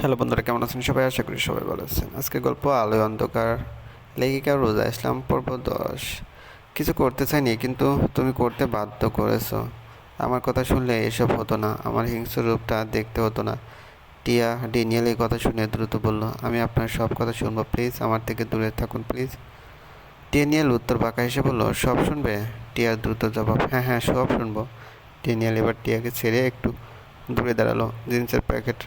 Hello বন্ধুরা, কেমন আছেন সবাই? আশা করি সবাই ভালো আছেন। আজকে গল্প আলোয় অন্ধকার। লেখিকা রোজা ইসলাম পর্ব দশ। কিছু করতে চাইনি, কিন্তু তুমি করতে বাধ্য করেছ। আমার কথা শুনলে এসব হতো না। আমার হিংস্র রূপটা দেখতে হতো না। টিয়া ডেনিয়েল এই কথা শুনে দ্রুত বলল, আমি আপনার সব কথা শুনব, প্লিজ। আমার থেকে দূরে থাকুন, প্লিজ। ডেনিয়েল উত্তর বাঁকা হেসে বলল, সব শুনবে? টিয়ার দ্রুত জবাব হ্যাঁ হ্যাঁ সব শুনব। ডেনিয়েল এবার টিয়াকে ছেড়ে একটু দূরে দাঁড়াল। জিন্সের প্যাকেট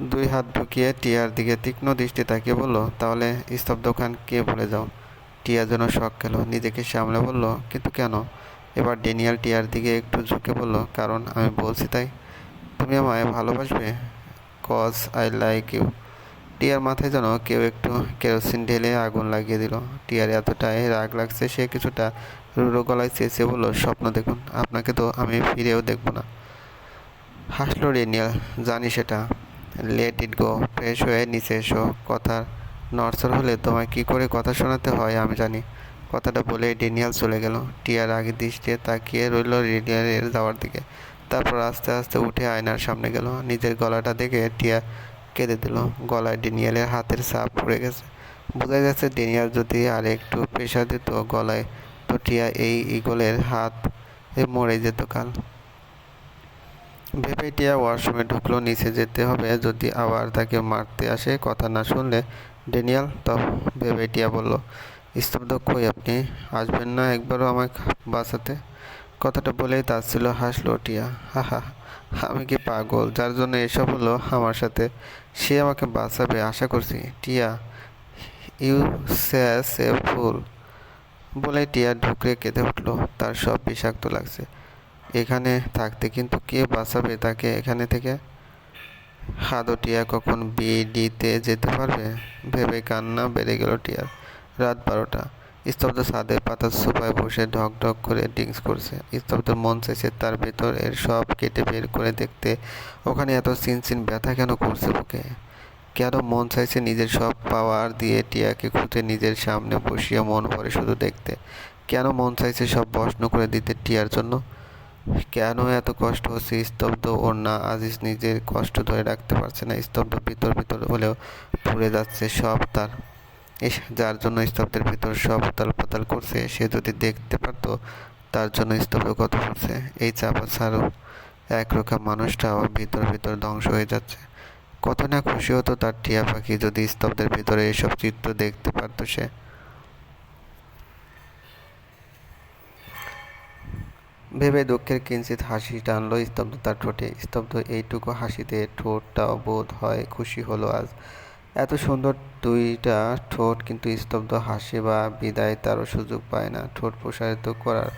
দুই হাত ঢুকিয়ে টিয়ার দিকে তীক্ষ্ণ দৃষ্টি তাকিয়ে বলল, তাহলে স্তব্ধ খান কে বলে যাও? টিয়া যেন শখ খেল, নিজেকে সামলে বলল, কিন্তু কেন? এবার ডেনিয়াল টিয়ার দিকে একটু ঝুঁকে বলল, কারণ আমি বলছি তাই। তুমি আমায় ভালোবাসবে? Cause I like you. টিয়ার মাথায় যেন কেউ একটু কেরোসিন ঢেলে আগুন লাগিয়ে দিল। টিয়ার এতটাই রাগ লাগছে, সে কিছুটা রুড়ো গলায় চেঁচিয়ে বলল, স্বপ্ন দেখুন, আপনাকে তো আমি ফিরেও দেখব না। হাসলো ডেনিয়াল, জানি সেটা। লেট ইট গো ফ্রেশ হয়ে নিচে এসো। কথার নরসর হলে তোমায় কি করে কথা শোনাতে হয় আমি জানি। কথাটা বলে ডেনিয়াল চলে গেল। টিয়ার আগে দৃষ্টি তাকিয়ে রইল রেডিয়ারের যাওয়ার দিকে। তারপর আস্তে আস্তে উঠে আয়নার সামনে গেল। নিজের গলাটা দেখে টিয়া কেঁদে দিল। গলায় ডেনিয়ালের হাতের ছাপ পড়ে গেছে। বোঝা যাচ্ছে ডেনিয়াল যদি আর একটু প্রেশার দিত গলায়, তো টিয়া এই ইগলের হাত মরে যেত কাল। ভেবে টিয়া ওয়াশরুমে ঢুকলো, নিচে যেতে হবে। যদি আবার তাকে মারতে আসে, কথা না শুনলে ডেনিয়াল তো ভেবে টিয়া বলল, স্তব্ধ কই আপনি? আসবেন না একবারও আমাকে বাঁচাতে? কথাটা বলেই তার ছিল হাসলো টিয়া। হা হা, আমি কি পাগল? যার জন্য এসব হলো আমার সাথে, সে আমাকে বাঁচাবে, আশা করছি। টিয়া, ইউ স্যাস এ ফুল। বলে টিয়া ঢুকরে কেঁদে উঠল। তার সব বিষাক্ত লাগছে। এখানে থাকতে কিন্তু কে বাঁচাবে তাকে এখানে থেকে হাদো টিয়া কখন বিডিতে যেতে পারবে? ভেবে কান্না বেড়ে গেল টিয়ার। রাত বারোটা। স্তব্ধ ছাদের পাতার সোফায় বসে ঢক ঢক করে ড্রিঙ্কস করছে। স্তব্ধ মন চাইছে তার ভেতর এর সব কেটে বের করে দেখতে। ওখানে এত চিনচিন ব্যথা কেন করছে বুকে? কেন মন চাইছে নিজের সব পাওয়ার দিয়ে টিয়াকে খুঁজে নিজের সামনে বসিয়ে মন ভরে শুধু দেখতে? কেন মন চাইছে সব বসন করে দিতে টিয়ার জন্য? কেন এত কষ্ট হচ্ছে? স্তব্ধ ওর না আজিজ নিজের কষ্ট ধরে রাখতে পারছে না। স্তব্ধ ভিতর ভিতর হলেও পুড়ে যাচ্ছে সব তার। যার জন্য স্তব্ধের ভিতর সব উতাল পাতাল করছে, সে যদি দেখতে পারতো, তার জন্য স্তব্ধ কত করছে এই চাপা ছাড়ও একরোখা মানুষটাও ভিতর ভিতর ধ্বংস হয়ে যাচ্ছে। কত না খুশি হতো তার টিয়া পাখি যদি স্তব্ধের ভিতরে এসব চিত্র দেখতে পারতো সে। ভেবে দুঃখের কিঞ্চিত হাসি টানলো স্তব্ধ তার ঠোঁটে। স্তব্ধ এইটুকু হাসিতে ঠোঁটটাও বোধ হয় খুশি হলো আজ। এত সুন্দর দুইটা ঠোঁট কিন্তু স্তব্ধ হাসি বা বিদায় তারও সুযোগ পায় না। ঠোঁট প্রসারিত করার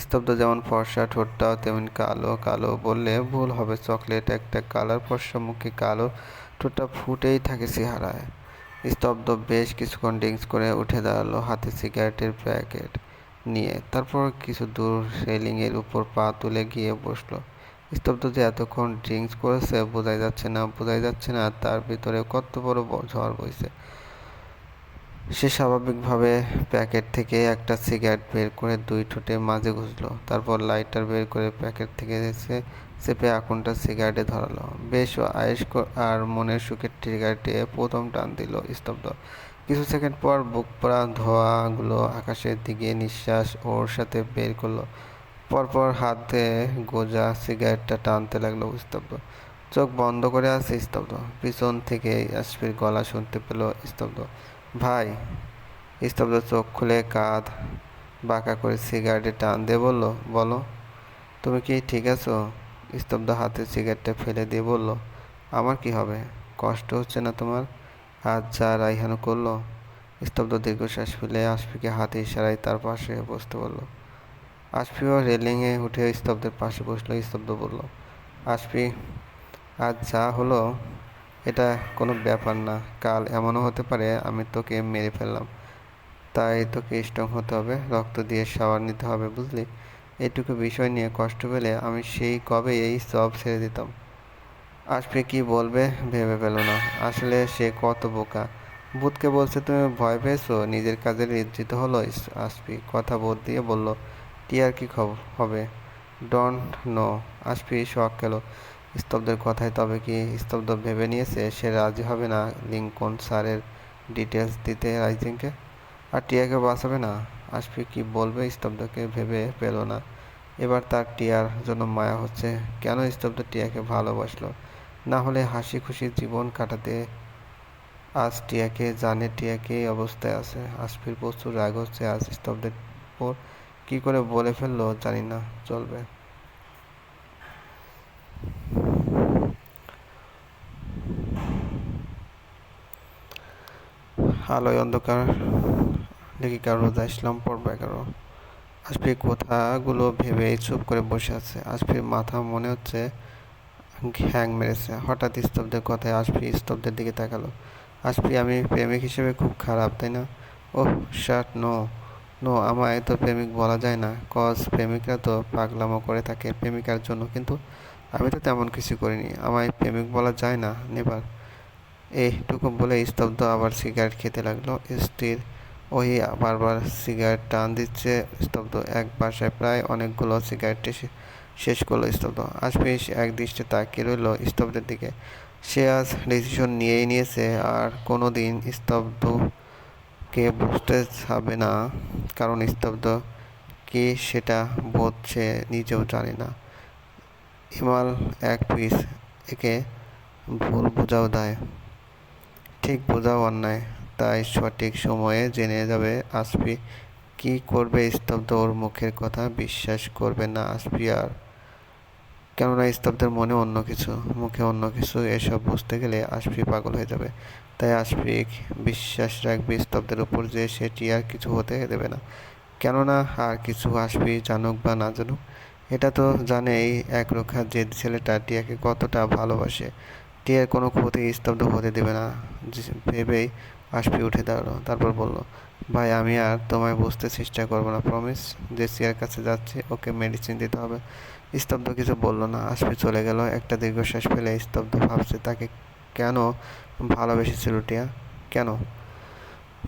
স্তব্ধ যেমন ফর্সা ঠোঁটটাও তেমন কালো কালো বললে ভুল হবে। চকলেট একটা কালার, ফর্সা মুখে কালো ঠোঁটটা ফুটেই থাকে চেহারায়। স্তব্ধ বেশ কিছুক্ষণ ড্রিঙ্কস করে উঠে দাঁড়াল হাতে সিগারেটের প্যাকেট। নিয়ে তারপর কিছু দূর রেলিংয়ের উপর পা তুলে গিয়ে বসল। স্তব্ধ যে এতক্ষণ ড্রিঙ্কস করেছে, বোঝাই যাচ্ছে না, বোঝাই যাচ্ছে না, তার ভিতরে কত বড় ঝড় বইছে। সে স্বাভাবিকভাবে প্যাকেট থেকে একটা সিগারেট বের করে দুই ঠোঁটে মাঝে ঘুষলো। তারপর লাইটার বের করে প্যাকেট থেকে এসে চেপে আগুনটা সিগারেটে ধরালো। বেশ আয়েস আর মনের সুখের সিগারেটে প্রথম টান দিল স্তব্ধ। কিছু সেকেন্ড পর বুক পরা ধোঁয়াগুলো আকাশের দিকে নিঃশ্বাস ওর সাথে বের করল। পরপর হাতে গোজা সিগারেটটা টানতে লাগল স্তব্ধ। চোখ বন্ধ করে আছে স্তব্ধ। পিছন থেকে আসফির গলা শুনতে পেল স্তব্ধ। ভাই, স্তব্ধ চোখ খুলে কাঁধ বাঁকা করে সিগারেটে টান দিয়ে বলল, বলো, তুমি কি ঠিক আছো? স্তব্ধ হাতে সিগারেটটা ফেলে দিয়ে বলল, আমার কি হবে? কষ্ট হচ্ছে না তোমার? আজ যা রাইহানো করল, স্তব্ধ দীর্ঘশ্বাস ফেলে আশফিকে হাতে ইশারায় তার পাশে বসতে বলল। আশফিও রেলিংয়ে উঠে স্তব্ধের পাশে বসল, স্তব্ধ বলল, আশফি, আজ যা হলো, এটা কোনো ব্যাপার না। কাল এমনও হতে পারে, আমি তোকে মেরে ফেললাম। তাই তোকে স্ট্রং হতে হবে, রক্ত দিয়ে শাওয়ার নিতে হবে, বুঝলি? এটুকু বিষয় নিয়ে কষ্ট পেলে আমি সেই কবে এই সব ছেড়ে দিতাম। আশফি কি বলবে ভেবে পেল না। আসলে সে কত বোকা। বুধকে বলছে, তুমি ভয় পেয়েছ? নিজের কাজে লজ্জিত হলো আশফি কথা বোধ দিয়ে বলল টিয়ার কি খবর হবে? Don't no. আশফি শখ খেলো, স্তব্ধের কথায় তবে কি স্তব্ধ ভেবে নিয়েছে? সে রাজি হবে না লিঙ্কন স্যারের ডিটেলস দিতে রাইজিংকে? আর টিয়াকে বাঁচাবে না? আসফি কি বলবে স্তব্ধকে ভেবে পেল না। এবার তার টিয়ার জন্য মায়া হচ্ছে। কেন স্তব্ধ টিয়াকে ভালোবাসলো? না হলে হাসি খুশি জীবন কাটাতে আজ টিয়াকে, জানে টিয়াকে এই অবস্থায় আছে। আসফির প্রচুর রাগ হচ্ছে, আজ স্তব্ধের পর কি করে বলে ফেলল জানি না, চলবে। আলোয় অন্ধকার, লেখিকা রোজা ইসলাম, পর্ব এগারো। আসফির কথাগুলো ভেবে চুপ করে বসে আছে। আসফির মাথা মনে হচ্ছে হ্যাং মেরেছে। হঠাৎ স্তব্ধের কথায় আসফি স্তব্ধের দিকে তাকালো। আসফি আমি প্রেমিক হিসেবে খুব খারাপ, তাই না? ওহ শার্ট নো। নো, আমায় তো প্রেমিক বলা যায় না। কজ প্রেমিকরা তো পাগলামো করে থাকে প্রেমিকার জন্য, কিন্তু আমি তো তেমন কিছু করিনি। আমায় প্রেমিক বলা যায় না নেবার এইটুকু বলে স্তব্ধ আবার সিগারেট খেতে লাগল। স্থির ওই বারবার সিগারেট টান দিচ্ছে স্তব্ধ। এক বাসায় প্রায় অনেকগুলো সিগারেট শেষ করল স্তব্ধ। আশপিস এক দৃষ্টি তাকিয়ে রইল স্তব্ধের দিকে। সে আজ ডিসিশন নিয়েই নিয়েছে আর কোনো দিন স্তব্ধকে বুঝতে হবে না, কারণ স্তব্ধ কে সেটা বোধ সে নিজেও জানে না। ইমাল এক পিস একে ভুল বোঝাও দেয়। ঠিক বোঝাও অন্যায়, তাই সঠিক সময়ে জেনে যাবে আসফি কি করবে? স্তব্ধ ওর মুখের কথা বিশ্বাস করবে না আসফি আর কেননা স্তব্ধের মনে অন্য কিছু, মুখে অন্য কিছু, এসব বুঝতে গেলে আসফি পাগল হয়ে যাবে। তাই আসফিক বিশ্বাস রাখবে স্তব্ধের উপর যে সেটি আর কিছু হতে দেবে না। কেননা আর কিছু আসবি জানুক বা না জানুক, এটা তো জানে এই একরক্ষা যে ছেলেটা টিয়াকে কতটা ভালোবাসে। টিয়ার কোনো ক্ষতি স্তব্ধ হতে দেবে না। ভেবেই আসপি উঠে দাঁড়াল, তারপর বলল ভাই, আমি আর তোমায় বুঝতে চেষ্টা করব না প্রমিস যে সিয়ার কাছে যাচ্ছে, ওকে মেডিসিন দিতে হবে। স্তব্ধ কিছু বলল না আসপি চলে গেল। একটা দীর্ঘশ্বাস ফেলে স্তব্ধ ভাবছে, তাকে কেন ভালোবেসেছিল টিয়া? কেন?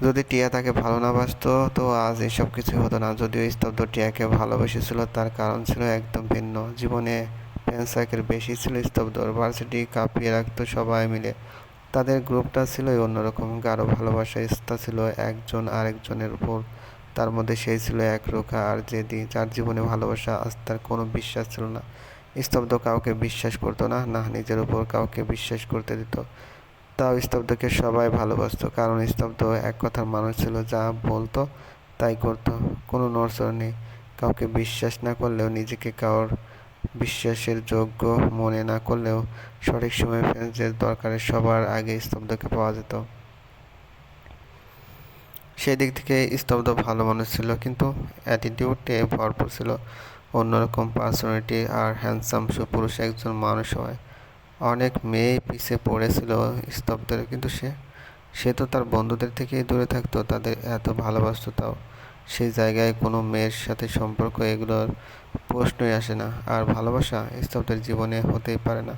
যদি টিয়া তাকে ভালো না বাসত, তো আজ এসব কিছু হতো না। যদিও স্তব্ধ টিয়াকে ভালোবেসেছিল, তার কারণ ছিল একদম ভিন্ন। জীবনে পেন্সাকের বেশি ছিল, স্তব্ধ ভার্সিটি কাঁপিয়ে রাখতো সবাই মিলে। গ্রুপটা ছিল অন্যরকম গাঢ় ভালোবাসা ইস্তা ছিল একজন আরেকজনের উপর। তার মধ্যে সেই ছিল এক রোখা আর যেদি যার জীবনে ভালোবাসা আস্থার কোনো বিশ্বাস ছিল না। স্তব্ধ কাউকে বিশ্বাস করতো না না নিজের উপর কাউকে বিশ্বাস করতে দিত। তাও স্তব্ধকে সবাই ভালোবাসত, কারণ স্তব্ধ এক কথার মানুষ ছিল, যা বলতো তাই করতো। কোনো নড়চড় নেই, কাউকে বিশ্বাস না করলেও নিজেকে কারোর বিশ্বাসের যোগ্য মনে না করলেও সঠিক সময়ে ফ্রেন্সদের দরকারে সবার আগে স্তব্ধকে পাওয়া যেত। সেই দিক থেকে স্তব্ধ ভালো মানুষ ছিল, কিন্তু অ্যাটিটিউডে ভরপুর ছিল অন্যরকম পার্সোনালিটি আর হ্যান্ডসাম সুপুরুষ একজন মানুষ হয় অনেক মেয়ে পিছিয়ে পড়েছিল স্তব্ধের, কিন্তু সে সে তো তার বন্ধুদের থেকেই দূরে থাকতো, তাদের এত ভালোবাসত তাও। সেই জায়গায় কোনো মেয়ের সাথে সম্পর্ক এগুলোর প্রশ্নই আসে না। আর ভালোবাসা স্তব্ধের জীবনে হতেই পারে না।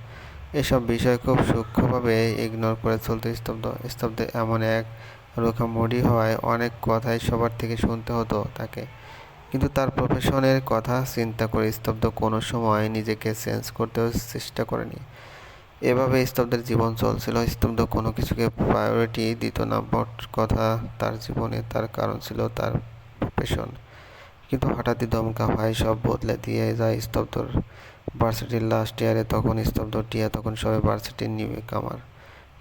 এসব বিষয় খুব সূক্ষ্মভাবে ইগনোর করে চলতে স্তব্ধ। স্তব্ধে এমন এক রোখা মডি হওয়ায় অনেক কথাই সবার থেকে শুনতে হতো তাকে। কিন্তু তার প্রফেশনের কথা চিন্তা করে স্তব্ধ কোনো সময় নিজেকে চেঞ্জ করতেও চেষ্টা করেনি। এভাবে স্তব্ধের জীবন চলছিল। স্তব্ধ কোনো কিছুকে প্রায়োরিটি দিত না। বট কথা তার জীবনে তার কারণ ছিল তার কিন্তু হঠাৎই দমকা ভাই সব বদলে দিয়ে যায় স্তব্ধর ভার্সিটির লাস্ট ইয়ারে তখন স্তব্ধ টিয়া, তখন সবে ভার্সিটির নিবে কামার।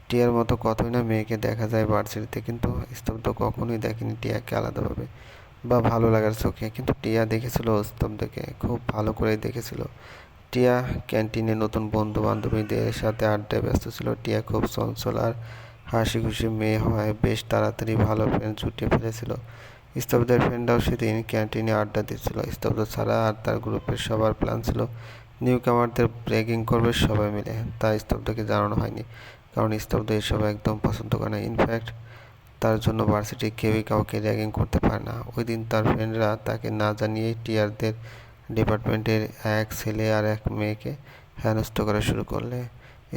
টিয়ার মতো কতই না মেয়েকে দেখা যায় ভার্সিটিতে কিন্তু স্তব্ধ কখনোই দেখেনি টিয়াকে আলাদাভাবে। বা ভালো লাগার চোখে, কিন্তু টিয়া দেখেছিল স্তব্ধকে, খুব ভালো করেই দেখেছিল। টিয়া ক্যান্টিনে নতুন বন্ধু বান্ধবীদের সাথে আড্ডায় ব্যস্ত ছিল। টিয়া খুব চঞ্চল আর হাসি খুশি মেয়ে হওয়ায় বেশ তাড়াতাড়ি ভালো ফ্রেন্ড জুটিয়ে ফেলেছিল। স্তব্ধের ফ্রেন্ডরাও সেদিন ক্যান্টিনে আড্ডা দিচ্ছিল। স্তব্ধ ছাড়া আর তার গ্রুপের সবার প্ল্যান ছিল নিউ কামারদের ব্রেকিং করবে সবাই মিলে। তা স্তব্ধকে জানানো হয়নি, কারণ স্তব্ধ এসব একদম পছন্দ করে না। ইনফ্যাক্ট তার জন্য ভার্সিটি কেউই কাউকে র্যাগিং করতে পারে না। ওই দিন তার ফ্রেন্ডরা তাকে না জানিয়ে টিয়ারদের ডিপার্টমেন্টের এক ছেলে আর এক মেয়েকে হেনস্থ করা শুরু করলে।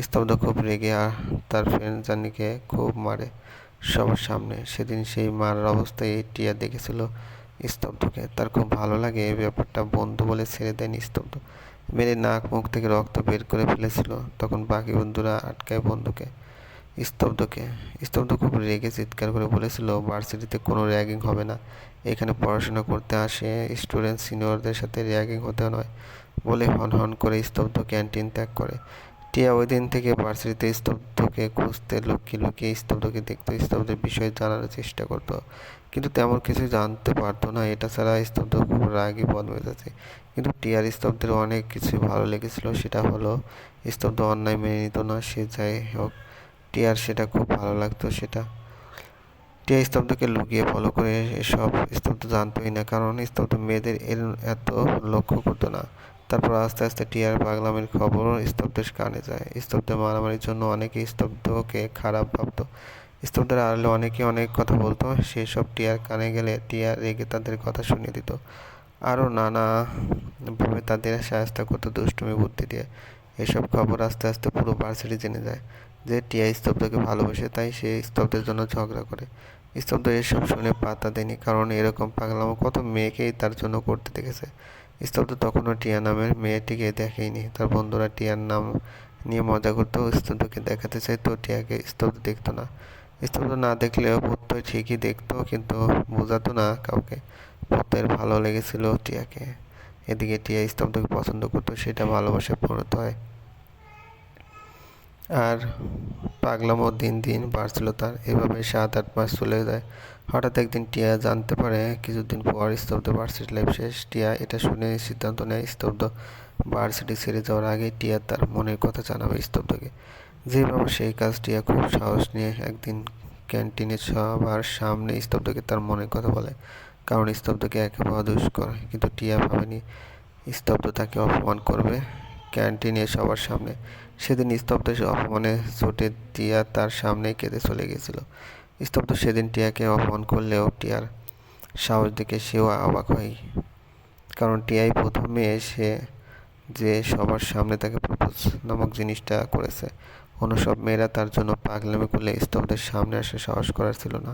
স্তব্ধ খুব রেগে আর তার ফ্রেন্ড জানিকে খুব মারে। সবার সামনে। সেদিন সেই মারার অবস্থায় এই টিয়া দেখেছিল স্তব্ধকে। তার খুব ভালো লাগে এই ব্যাপারটা। বন্ধু বলে ছেড়ে দেন স্তব্ধ। মেরে নাক মুখ থেকে রক্ত বের করে ফেলেছিল। তখন বাকি বন্ধুরা আটকায় বন্ধুকে, স্তব্ধকে। স্তব্ধ খুব রেগে চিৎকার করে বলেছিল, ভার্সিটিতে কোনো র্যাগিং হবে না। এখানে পড়াশোনা করতে আসে স্টুডেন্ট সিনিয়রদের সাথে র্যাগিং হতে নয়। বলে হন হন করে স্তব্ধ ক্যান্টিন ত্যাগ করে। টিয়া ওই দিন থেকে ভার্সিটিতে স্তব্ধকে খুঁজতে লুকিয়ে লুকিয়ে স্তব্ধকে দেখতো স্তব্ধের বিষয়ে জানার চেষ্টা করতো। কিন্তু তেমন কিছু জানতে পারতো না, এটা ছাড়া স্তব্ধ খুব রাগই বদমেজাজে কিন্তু টিয়ার স্তব্ধের অনেক কিছু ভালো লেগেছিল, সেটা হলো স্তব্ধ অন্যায় মেনে নিত না, সে যাই হোক, টিয়ার সেটা খুব ভালো লাগতো, সেটা। টিয়া স্তব্ধকে লুকিয়ে ফলো করে এসব স্তব্ধ জানতোই না, কারণ স্তব্ধ মেয়েদের এত লক্ষ্য করতো না। তারপর আস্তে আস্তে টিয়ার পাগলামের খবর স্তব্ধের কানে যায়। স্তব্ধের মারামারির জন্য অনেকে স্তব্ধকে খারাপ ভাবতো। স্তব্ধের আড়ালে অনেকে অনেক কথা বলতো। সেসব টিয়ার কানে গেলে টিয়া রেগে তাদের কথা শুনিয়ে দিত। আরও নানাভাবে তাদের সাহায্য করতো দুষ্টুমি বুদ্ধি দিয়ে। এসব খবর আস্তে আস্তে পুরো ভার্সিটি জেনে যায় যে টিয়া স্তব্ধকে ভালোবাসে, তাই সে স্তব্ধের জন্য ঝগড়া করে। স্তব্ধ এসব শুনে পাতা দেয়নি, কারণ এরকম পাগলামো কত মেয়েকেই তার জন্য করতে দেখেছে। স্তব্ধ তখনও টিয়া নামের মেয়েটিকে দেখেইনি। তার বন্ধুরা টিয়ার নাম নিয়ে মজা করতো স্তব্ধকে দেখাতে চাইতো, টিয়াকে স্তব্ধ দেখতো না। স্তব্ধ না দেখলেও প্রত্যয় ঠিকই দেখতো, কিন্তু বোঝাতো না কাউকে। প্রত্যয়ের ভালো লেগেছিল টিয়াকে। এদিকে টিয়া স্তব্ধকে পছন্দ করতো, সেটা ভালোবাসায় পরিণত হয়। আর পাগলামও দিন দিন বাড়ছিল তার। এভাবে সাত আট মাস চলে যায়। হঠাৎ একদিন টিয়া জানতে পারে, কিছুদিন পর স্তব্ধ ভার্সিটি লাইফ শেষ। টিয়া এটা শুনে সিদ্ধান্ত নেয়, স্তব্ধ ভার্সিটি ছেড়ে যাওয়ার আগে টিয়া তার মনের কথা জানাবে স্তব্ধকে। যেভাবে সেই কাজ টিয়া খুব সাহস নিয়ে একদিন ক্যান্টিনে সবার সামনে স্তব্ধকে তার মনের কথা বলে, কারণ স্তব্ধকে একেবারে দুষ্কর। কিন্তু টিয়া ভাবেনি, স্তব্ধ তাকে অপমান করবে। ক্যান্টিনে সবার সামনে। সেদিন স্তব্ধ সে অপমানে চোটে টিয়া তার সামনেই কেঁদে চলে গেছিল। স্তব্ধ সেদিন টিয়াকে অপমান করলেও টিয়ার সাহস দেখে সেও অবাক হয়। কারণ টিয়াই প্রথমে এসে যে সবার সামনে তাকে প্রপোজ নামক জিনিসটা করেছে। অন্য সব মেয়েরা তার জন্য পাগলামি করলে স্তব্ধের সামনে আসে সাহস করার ছিল না।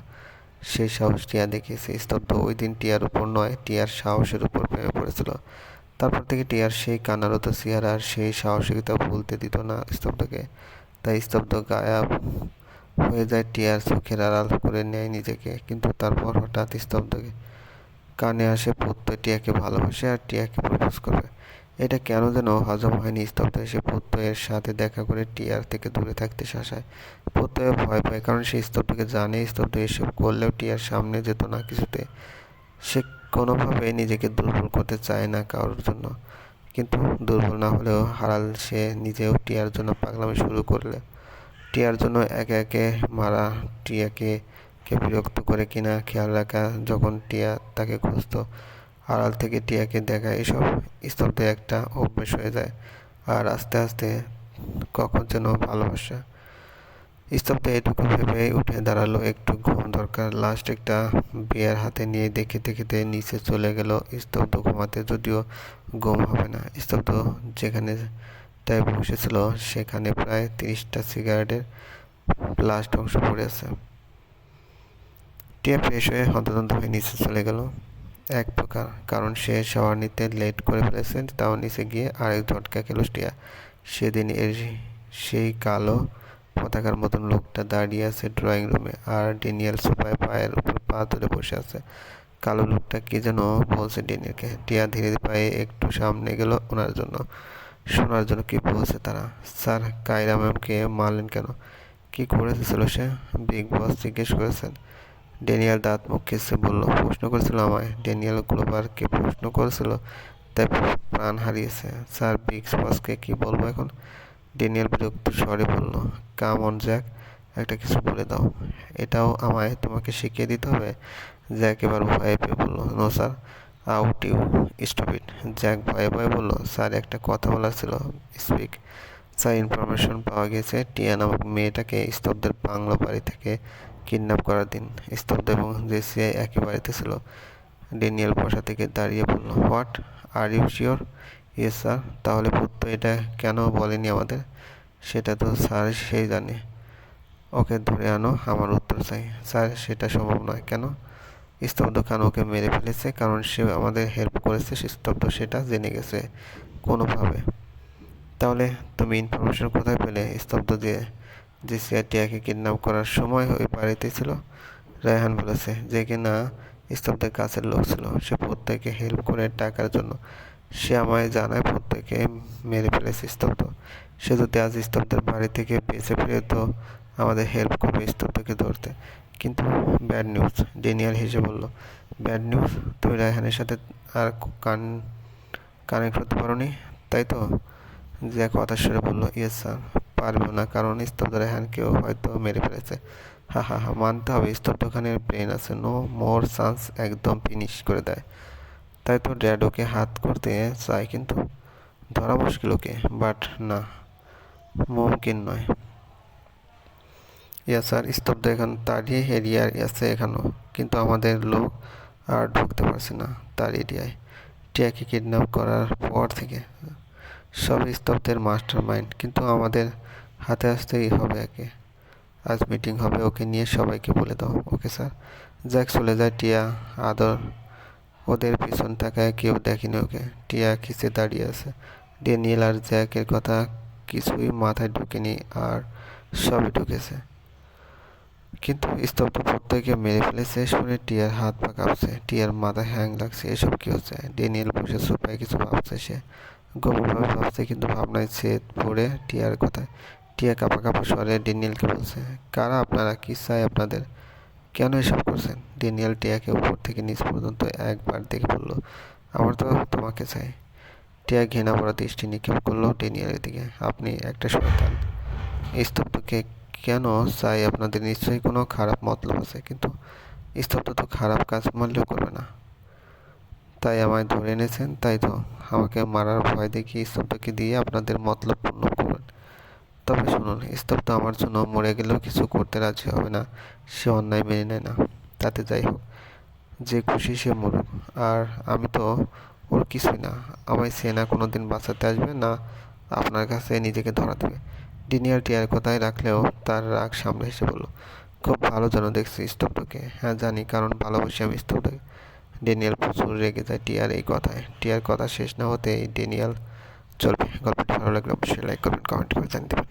সেই সাহস টিয়া দেখিয়েছে স্তব্ধ ওই দিন টিয়ার উপর নয়, টিয়ার সাহসের উপর প্রেমে পড়েছিল। তারপর থেকে টিয়ার সেই কান্নারত চেহারা আর সেই সাহসিকতা ভুলতে দিত না স্তব্ধকে। তাই স্তব্ধ গায়াব হয়ে যায় টিয়ার চোখের আড়াল করে নেয় নিজেকে, কিন্তু তারপর হঠাৎ স্তব্ধকে কানে আসে প্রত্যয় টিয়াকে ভালোবাসে আর টিয়াকে প্রপোজ করবে এটা কেন যেন হজম হয়নি? স্তব্ধ এসে প্রত্যয়ের সাথে দেখা করে টিয়ার থেকে দূরে থাকতে শাসায়। প্রত্যয় ভয় পায়, কারণ সে স্তব্ধকে জানে স্তব্ধ এসব করলেও টিয়ার সামনে যেত না কিছুতে। সে কোনোভাবে নিজেকে দুর্বল করতে চায় না কারোর জন্য। কিন্তু দুর্বল না হলেও হারাল সে নিজেও টিয়ার জন্য পাগলামি শুরু করলে। টিয়ার জন্য একে একে মারা টিয়াকে কে বিরক্ত করে কিনা খেয়াল রাখা, যখন টিয়া তাকে খুঁজতো, আড়াল থেকে টিয়াকে দেখা এসব স্তব্ধ একটা অভ্যেস হয়ে যায়। আর আস্তে আস্তে কখন যেন ভালোবাসা। স্তব্ধ এটুকু ভেবে উঠে দাঁড়াল একটু ঘুম দরকার। লাস্ট একটা বিয়ার হাতে নিয়ে দেখে দেখতে নিচে চলে গেল। স্তব্ধ ঘুমাতে যদিও ঘুম হবে না। স্তব্ধ যেখানে তাই বসেছিল, সেখানে প্রায় তিরিশটা সিগারেটের লাস্ট অংশ পড়ে আছে। টিয়া ফ্রেশ হয়ে হন্তদন্ত হয়ে নিচে চলে গেল। এক প্রকার কারণ, সে শাওয়ার নিতে লেট করে ফেলেছে, তাও নিচে গিয়ে আরেক ঝটকা খেলো টিয়া সেদিন এর সেই কালো পতাকার মতন লোকটা দাঁড়িয়ে আছে ড্রয়িং রুমে আর ডেনিয়াল সোফায় পায়ের উপর পা তুলে বসে আছে। কালো লোকটা কি যেন বলছে ডেনিয়ালকে টিয়া ধীরে ধীরে পায়ে একটু সামনে গেল ওনার জন্য। শোনার জন্য কি বলছে তারা? স্যার, কায়রা ম্যামকে মারলেন কেন? কি করেছিল সে? বিগ বস জিজ্ঞেস করেছেন। ড্যানিয়েল দাঁত মুখ খেসে বলল, প্রশ্ন করেছিল আমায়। ড্যানিয়েল গ্লোবারকে প্রশ্ন করেছিল, তাই প্রাণ হারিয়েছে। স্যার বিগ বসকে কি বলব এখন? ড্যানিয়েল বিরক্ত স্বরে বলল, কাম অন, জ্যাক, একটা কিছু বলে দাও। এটাও আমায় তোমাকে শিখিয়ে দিতে হবে? জ্যাক এবার ভয়ে পেয়ে বলল, no, sir out you stupid Jack ভয়ে ভয়ে বলল, স্যার, একটা কথা বলার ছিল। স্পিক। স্যার, ইনফরমেশন পাওয়া গেছে টিয়া নামক মেয়েটাকে স্তব্ধের বাংলো বাড়ি থেকে কিডন্যাপ করার দিন। স্তব্ধ এবং জেসিআই একই বাড়িতে ছিল। ডেনিয়েল বসা থেকে দাঁড়িয়ে বলল, what? Are you sure? Yes sir তাহলে পুত্র এটা কেন বলেনি আমাদের? সেটা তো স্যার সেই জানে। ওকে ধরে আনো, আমার উত্তর চাই। স্যার, সেটা সম্ভব নয়। কেন? স্তব্ধ খান ওকে মেরে ফেলেছে, কারণ সে আমাদের হেল্প করেছে স্তব্ধ, সেটা জেনে গেছে কোনোভাবে। তাহলে তুমি ইনফরমেশন কোথায় পেলে? স্তব্ধ যে যে সিআরটিআকে কিডন্যাপ করার সময় ওই বাড়িতে ছিল। রায়হান বলেছে যে কিনা স্তব্ধের কাছের লোক ছিল। সে প্রত্যেকে হেল্প করে টাকার জন্য সে আমায় জানায় প্রত্যেকে মেরে ফেলেছে স্তব্ধ। সে যদি আজ স্তব্ধের বাড়ি থেকে বেঁচে ফিরে তো আমাদের হেল্প করবে স্তব্ধকে ধরতে। কিন্তু ব্যাড নিউজ ডেনিয়াল হেসে বলল ব্যাড নিউজ তুমি রায়হানের সাথে আর কান কানেক্ট হতে পারোনি? তাই তো? জ্যাক হতাশ সুরে বলল ইয়েস স্যার পারব না, কারণ স্তব্ধ রেহানকেও হয়তো মেরে ফেলেছে। হা হা হা, মানতে হবে স্তব্ধ খানের ব্রেন আছে নো মোর চান্স একদম ফিনিশ করে দেয়। তাই তো ড্যাড ওকে হাত করতে চায় কিন্তু ধরা মুশকিল ওকে বাট না, মুমকিন নয়। ইয়া স্যার স্তব্ধ এখন তারই এরিয়ার আছে এখনও কিন্তু আমাদের লোক আর ঢুকতে পারছে না তার এরিয়ায়। টিয়াকে কিডন্যাপ করার পর থেকে সব স্তব্ধের মাস্টার মাইন্ড কিন্তু আমাদের হাতে আসতেই হবে একে। আজ মিটিং হবে, ওকে নিয়ে সবাইকে বলে দাও। ওকে স্যার জ্যাক চলে যায়, টিয়া, আদর ওদের পিছন তাকায়, কেউ দেখেনি ওকে। টিয়া খিসে দাঁড়িয়ে আছে। ডেনিয়েল আর জ্যাকের কথা কিছুই মাথায় ঢুকেনি আর সবই ঢুকেছে। কিন্তু স্তব্ধ প্রত্যেকে মেরে ফেলেছে শুনে টিয়ার হাত পা কাঁপছে। টিয়ার মাথা হ্যাং লাগছে, এসব কি হচ্ছে? ডেনিয়েল বসে সোফায় কিছু ভাবছে সে। গভীরভাবে ভাবছে, কিন্তু ভাবনায় ছেদ পড়ে টিয়ার কথায়। টিয়া কাপা কাপা স্বরে ডেনিয়েলকে বলছে, কারা আপনারা? কি চাই আপনাদের? কেন এসব করছেন? ডেনিয়েল টিয়াকে উপর থেকে নিচ পর্যন্ত একবার দেখে বলল, আমার তো তোমাকে চাই। টিয়া ঘৃণা ভরা দৃষ্টি নিক্ষেপ করল ডেনিয়েলের দিকে। আপনি একটা শয়তান। স্তব্ধকে কেন চাই? আপনাদের নিশ্চয়ই কোনো খারাপ মতলব আছে, কিন্তু স্তব্ধ তো খারাপ কাজ মারলেও করবে না। তাই আমায় ধরে এনেছেন, তাই তো। আমাকে মারার ভয় দেখিয়ে স্তব্ধকে দিয়ে আপনাদের মতলব পূর্ণ করবেন। শুনুন স্তব্ধ আমার জন্য মরে গেলেও কিছু করতে রাজি হবে না। সে অন্যায় মেনে নেয় না। তাতে যাই হোক, যে খুশি সে মরুক। আর আমি তো ওর কিছুই না। আমায় সে না কোনো দিন বাঁচাতে আসবে, না আপনার কাছে নিজেকে ধরা দেবে। ডিনিয়ার টিয়ার কথায় রাখলেও তার রাগ সামলে এসে বলল, খুব ভালো যেন দেখছি স্তব্ধকে হ্যাঁ জানি, কারণ ভালোবাসি আমি স্তব্ধকে ডেনিয়াল প্রচুর রেগে যায় টিয়ার এই কথায়। টিয়ার কথা শেষ না হতেই ডেনিয়াল চলবে। গল্পটি ভালো লাগলে অবশ্যই লাইক করবেন কমেন্ট করে জানিয়ে দেবেন।